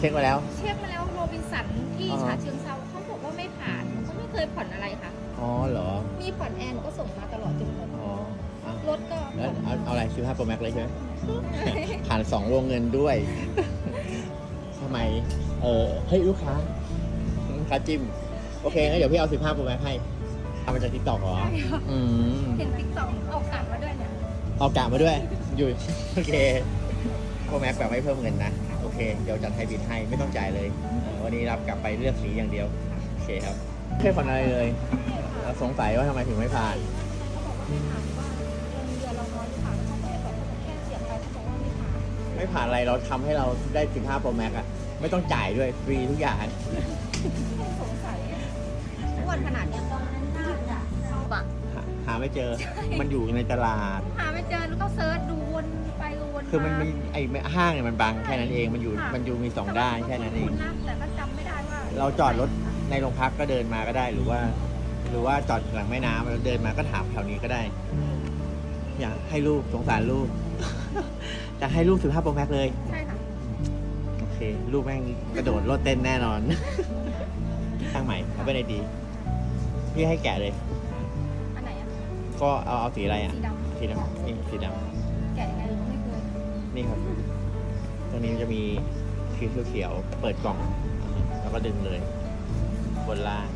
เช็คมาแล้ว เช็คมาแล้วโรบินสันที่อ่าฮะฉะเชิงเซาเขาบอกว่าไม่ผ่านเขาไม่เคยผ่อนอะไรค่ะ อ๋อเหรอ มีผ่อนแอนก็ส่งมาตลอดจนหมดอ๋ออะรถก็แล้วเอาเอาอะไร15 Pro Max เลยใช่ไหม ผ่านสองวงเงินด้วย ทำไม เออเฮ้ยลูกค้าลูกค้าจิ้ม โอเคงั้นเดี๋ยวพี่เอา 15 Pro Max ให้เอามาจากทิกตอกเหรอใช่ค่ะอืม เห็นติ๊กต็อกออกตัดมาด้วยเนี่ย เอากะมาด้วย อยู่ โอเค Pro Max แบบไม่เพิ่มเงินนะ โอเค เดี๋ยวจัดให้บินให้ไม่ต้องจ่ายเลยเออวันนี้รับกลับไปเลือกสีอย่างเดียว โอเคครับไม่เคยผ่อนอะไรเลยแล้วสงสัยว่าทำไมถึงไม่ผ่านเขาบอกว่าไม่ผ่านว่าเงินเดือนเราน้อยผ่านเขาก็เลยบอกเขาแค่เสียบไปเขาบอกว่าไม่ผ่านไม่ผ่านอะไรเราทำให้เราได้ 15 Pro Max อะไม่ต้องจ่ายด้วยฟรีทุกอย่างสงสัยอ้วนขนาดเนี้ยตอนนั้นน่าจะเอาบะหาหาไม่เจอ มันอยู่ในตลาด หาไม่เจอแล้วก็เซิร์ชดูวนไปวน คือมันมีไอ้ห้างเนี่ยมันบังแค่นั้นเองมันอยู่มันอยู่มีสองด้านแค่นั้นเอง แต่ก็จำไม่ได้ว่าเราจอดรถในโรงพักก็เดินมาก็ได้หรือว่า หรือว่าจอดหลังแม่น้ำแล้วเดินมาก็ถามแถวนี้ก็ได้ อยากให้ลูกสงสารลูกจะให้ลูก15 Pro Max เลย ใช่ค่ะโอเค ลูกแม่งกระโดดโลดเต้นแน่นอนช่างใหม่เอาไปในดี พี่ให้แกะเลย อันไหนอะก็เอาเอาสีอะไรอะ สีดำสีดำนี่สีดำแกะยังไงเราไม่เคย นี่ครับ ตรงนี้มันจะมีสีเขียวๆเปิดกล่องอ่าฮะแล้วก็ดึงเลย บนล่าง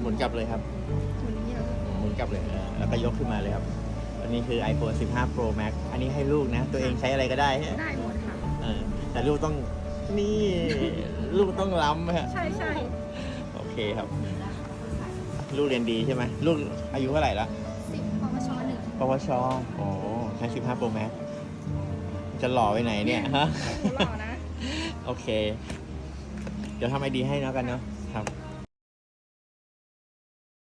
หมุนกลับเลยครับเหมือนนี้เราหมุนกลับเลยเออแล้วก็ยกขึ้นมาเลยครับ อันนี้คือ iPhone 15 Pro Max อันนี้ให้ลูกนะ ตัวเองใช้อะไรก็ได้ฮะได้หมดค่ะเออแต่ลูกต้องนี่ลูกต้องล้ำฮะใช่ใช่โอเคครับ ลูกเรียนดีใช่ไหมลูกอายุเท่าไหร่ละสิบปวชหนึ่ง ปวชโอ้ใช้15 Pro Max จะหล่อไปไหนเนี่ยฮะ หล่อนะ โอเค เดี๋ยวทำไอดีให้แล้วกันเนาะครับ